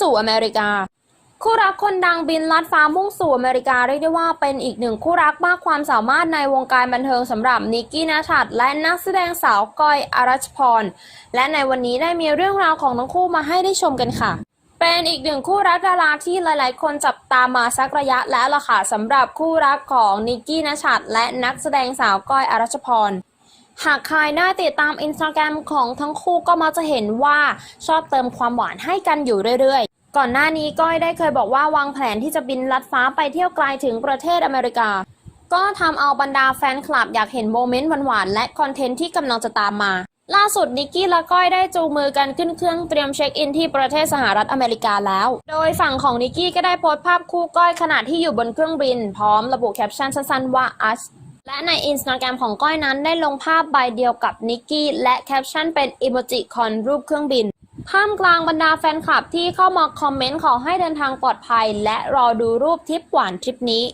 สู่อเมริกา คู่รักคนดังบินลัดฟ้ามุ่งสู่อเมริกาเรียกได้ว่าเป็นอีกหนึ่งคู่รักมากความสามารถในวงการบันเทิงสำหรับนิกกี้นัชัดและนักแสดงสาวก้อยอารัชพร และในวันนี้ได้มีเรื่องราวของทั้งคู่มาให้ได้ชมกันค่ะเป็นอีกหนึ่งคู่รักดาราที่หลายๆ คนจับตามมาสักระยะแล้วล่ะค่ะสำหรับคู่รักของนิกกี้นัชัดและนักแสดงสาวก้อยอารัชพร หากใครได้ติดตามอินสตาแกรมของทั้งคู่ก็มักจะเห็นว่าชอบเติมความหวานให้กันอยู่เรื่อยๆ ก่อนหน้านี้ก้อยได้เคยบอกว่าวางแผนที่จะบินลัดฟ้าไปเที่ยวไกลถึงประเทศอเมริกา ก็ทำเอาบรรดาแฟนคลับอยากเห็นโมเมนต์หวานๆและคอนเทนต์ที่กำลังจะตามมา ล่าสุดนิกกี้และก้อยได้จูงมือกันขึ้นเครื่องเตรียมเช็คอินที่ประเทศสหรัฐอเมริกาแล้ว โดยฝั่งของนิกกี้ก็ได้โพสต์ภาพคู่ก้อยขณะที่อยู่บนเครื่องบิน พร้อมระบุแคปชั่นสั้นๆว่า us และในอินสตาแกรมของก้อยนั้นได้ลงภาพใบเดียวกับนิกกี้และแคปชั่นเป็นอิโมจิคอนรูปเครื่องบินท่ามกลางบรรดาแฟนคลับที่เข้ามาคอมเมนต์ขอให้เดินทางปลอดภัย และรอดูรูปทริปหวานทริปนี้